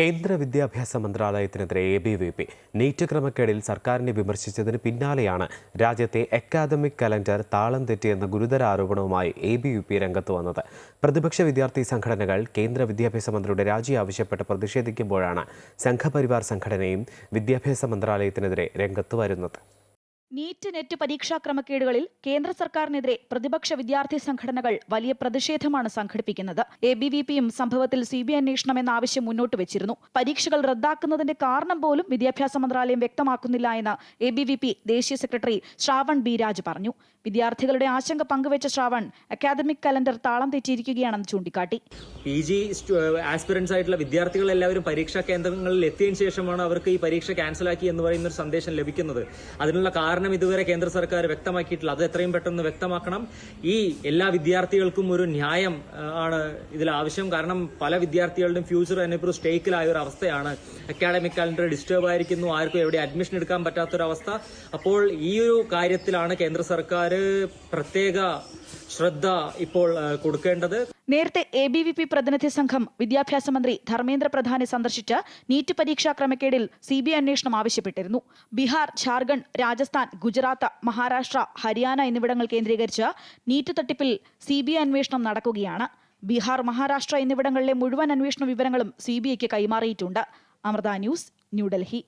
കേന്ദ്ര വിദ്യാഭ്യാസ മന്ത്രാലയത്തിനെതിരെ A B V P NEET ക്രമക്കേടിൽ സർക്കാരിനെ വിമർശിച്ചതിന് പിന്നാലെയാണ് രാജ്യത്തെ അക്കാദമിക് കലണ്ടർ താളം തെറ്റിയെന്ന ഗുരുതര ആരോപണവുമായി എ ബി വി പി രംഗത്ത് വന്നത്. പ്രതിപക്ഷ വിദ്യാർത്ഥി സംഘടനകൾ കേന്ദ്ര വിദ്യാഭ്യാസ മന്ത്രിയുടെ രാജി ആവശ്യപ്പെട്ട് പ്രതിഷേധിക്കുമ്പോഴാണ് സംഘപരിവാർ സംഘടനയും വിദ്യാഭ്യാസ മന്ത്രാലയത്തിനെതിരെ രംഗത്ത് വരുന്നത്. നീറ്റ് നെറ്റ് പരീക്ഷാ ക്രമക്കേടുകളിൽ കേന്ദ്ര സർക്കാരിനെതിരെ പ്രതിപക്ഷ വിദ്യാർത്ഥി സംഘടനകൾ വലിയ പ്രതിഷേധമാണ് സംഘടിപ്പിക്കുന്നത്. എ ബി വി പിയും സംഭവത്തിൽ സി ബി അന്വേഷണം എന്ന ആവശ്യം മുന്നോട്ട് വെച്ചിരുന്നു. പരീക്ഷകൾ റദ്ദാക്കുന്നതിന്റെ കാരണം പോലും വിദ്യാഭ്യാസ മന്ത്രാലയം വ്യക്തമാക്കുന്നില്ല എന്ന് എ ബി വി പി ദേശീയ സെക്രട്ടറി ശ്രാവൺ ബി രാജ് പറഞ്ഞു. വിദ്യാർത്ഥികളുടെ ആശങ്ക പങ്കുവച്ച ശ്രാവൺ അക്കാദമിക് കലണ്ടർ താളം തെറ്റിയിരിക്കുകയാണെന്ന് ചൂണ്ടിക്കാട്ടി. പി ജി ആസ്പിറൻസ് ആയിട്ടുള്ള വിദ്യാർത്ഥികൾ എല്ലാവരും പരീക്ഷാ കേന്ദ്രങ്ങളിൽ എത്തിയതിനു ശേഷമാണ് അവർക്ക് ഈ പരീക്ഷ ക്യാൻസലാക്കി എന്ന് പറയുന്ന ഒരു സന്ദേശം ലഭിക്കുന്നത്. അതിനുള്ള കാരണം ഇതുവരെ കേന്ദ്ര സർക്കാർ വ്യക്തമാക്കിയിട്ടില്ല. അത് എത്രയും പെട്ടെന്ന് വ്യക്തമാക്കണം. ഈ എല്ലാ വിദ്യാർത്ഥികൾക്കും ഒരു ന്യായം ആണ് ഇതിൽ ആവശ്യം. കാരണം പല വിദ്യാർത്ഥികളുടെയും ഫ്യൂച്ചർ തന്നെ ഇപ്പോൾ സ്റ്റേക്കിലായ ഒരു അവസ്ഥയാണ്. അക്കാഡമിക് കാലണ്ടർ ഡിസ്റ്റർബ് ആയിരിക്കുന്നു. ആർക്കും എവിടെ അഡ്മിഷൻ എടുക്കാൻ പറ്റാത്തൊരവസ്ഥ. അപ്പോൾ ഈ ഒരു കാര്യത്തിലാണ് കേന്ദ്ര സർക്കാർ പ്രത്യേക ശ്രദ്ധ ഇപ്പോൾ കൊടുക്കേണ്ടത്. നേരത്തെ എ ബി വി പി പ്രതിനിധി സംഘം വിദ്യാഭ്യാസ മന്ത്രി ധർമ്മേന്ദ്ര പ്രധാനെ സന്ദർശിച്ച് നീറ്റ് പരീക്ഷാ ക്രമക്കേടിൽ സി ബി ഐ അന്വേഷണം ആവശ്യപ്പെട്ടിരുന്നു. ബീഹാർ ഝാർഖണ്ഡ് രാജസ്ഥാൻ ഗുജറാത്ത് മഹാരാഷ്ട്ര ഹരിയാന എന്നിവിടങ്ങൾ കേന്ദ്രീകരിച്ച് നീറ്റ് തട്ടിപ്പിൽ സി ബി ഐ അന്വേഷണം നടക്കുകയാണ്. ബീഹാർ മഹാരാഷ്ട്ര എന്നിവിടങ്ങളിലെ മുഴുവൻ അന്വേഷണ വിവരങ്ങളും സി ബി ഐക്ക് കൈമാറിയിട്ടുണ്ട്. അമൃത ന്യൂസ് ന്യൂഡൽഹി.